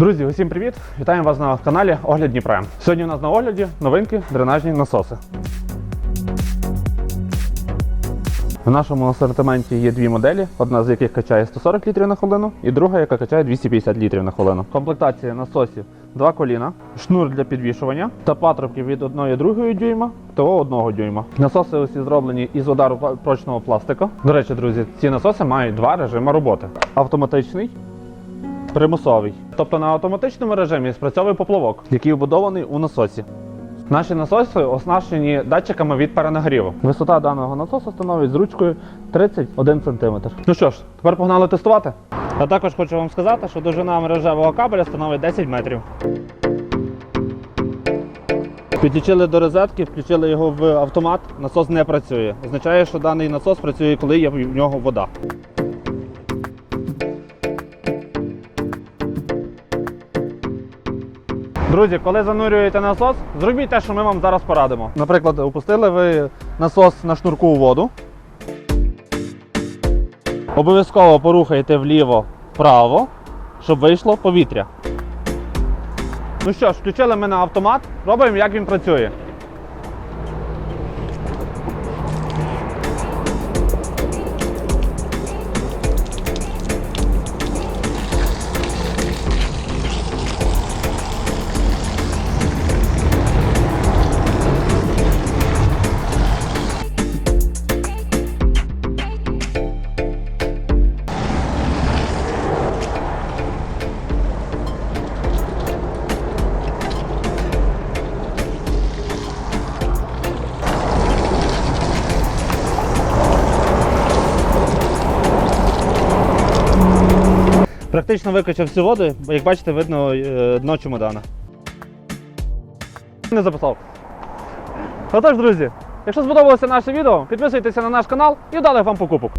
Друзі, усім привіт! Вітаємо вас на каналі Огляд Дніпра. Сьогодні у нас на огляді новинки дренажні насоси. В нашому асортименті є дві моделі, одна з яких качає 140 літрів на хвилину, і друга, яка качає 250 літрів на хвилину. Комплектація насосів два коліна, шнур для підвішування та патрубки від 1,2 дюйма та 1 дюйма. Насоси усі зроблені із удару прочного пластика. До речі, друзі, ці насоси мають два режими роботи: автоматичний примусовий. Тобто на автоматичному режимі спрацьовує поплавок, який вбудований у насосі. Наші насоси оснащені датчиками від перенагріву. Висота даного насосу становить з ручкою 31 см. Ну що ж, тепер погнали тестувати. А також хочу вам сказати, що довжина мережевого кабеля становить 10 метрів. Підключили до розетки, включили його в автомат, насос не працює. Означає, що даний насос працює, коли є в нього вода. Друзі, коли занурюєте насос, зробіть те, що ми вам зараз порадимо. Наприклад, опустили ви насос на шнурку у воду. Обов'язково порухайте вліво-вправо, щоб вийшло повітря. Ну що ж, включили ми на автомат, пробуємо, як він працює. Практично викачав всю воду, як бачите, видно е, дно чемодана. Не записав. Отож, друзі, якщо сподобалося наше відео, підписуйтеся на наш канал і вдалих вам покупок.